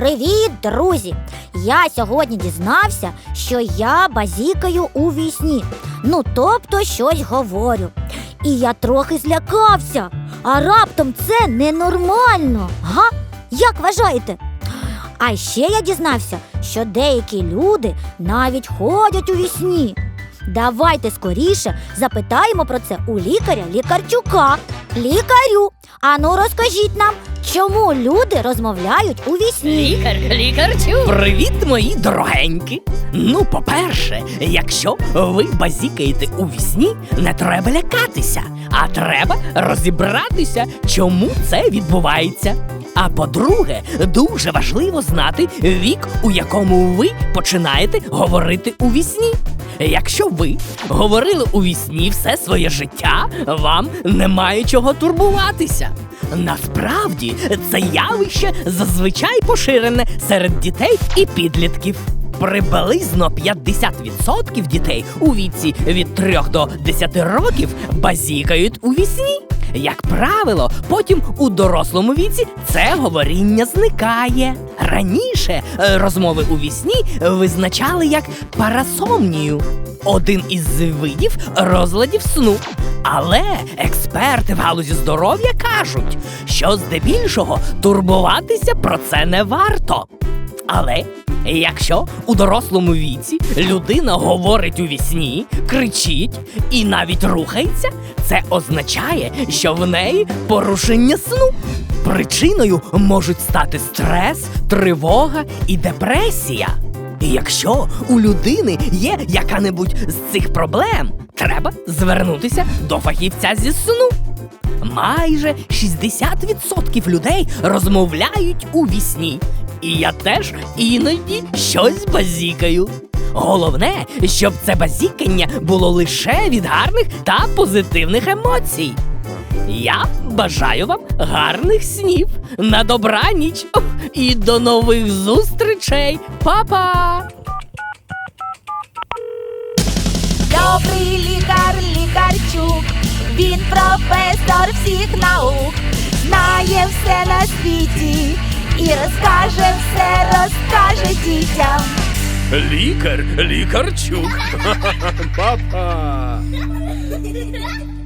Привіт, друзі! Я сьогодні дізнався, що я базікаю у вісні. Ну, тобто щось говорю. І я трохи злякався. А раптом це ненормально. Га? Як вважаєте? А ще я дізнався, що деякі люди навіть ходять у вісні. Давайте скоріше запитаємо про це у лікаря Лікарчука. Лікарю, ану розкажіть нам, чому люди розмовляють у вісні? Лікар, лікарчу. Привіт, мої дорогенькі. Ну, по-перше, якщо ви базікаєте у вісні, не треба лякатися, а треба розібратися, чому це відбувається. А по-друге, дуже важливо знати вік, у якому ви починаєте говорити у вісні. Якщо ви говорили у вісні все своє життя, вам немає чого турбуватися. Насправді це явище зазвичай поширене серед дітей і підлітків. Приблизно 50% дітей у віці від 3 до 10 років базікають у вісні. Як правило, потім у дорослому віці це говоріння зникає. Раніше е, розмови у вісні визначали як парасомнію, один із видів розладів сну. Але експерти в галузі здоров'я кажуть, що здебільшого турбуватися про це не варто. Але якщо у дорослому віці людина говорить у вісні, кричить і навіть рухається, це означає, що в неї порушення сну. Причиною можуть стати стрес, тривога і депресія. І якщо у людини є яка-небудь з цих проблем, треба звернутися до фахівця зі сну. Майже 60% людей розмовляють у вісні. І я теж іноді щось базікаю. Головне, щоб це базікання було лише від гарних та позитивних емоцій. Я бажаю вам гарних снів на добраніч і до нових зустрічей, Па-па! Добрий лікар, лікарчук, він професор всіх наук, знає все на світі і розкаже все розкаже дітям. Лікар, лікарчук. Папа.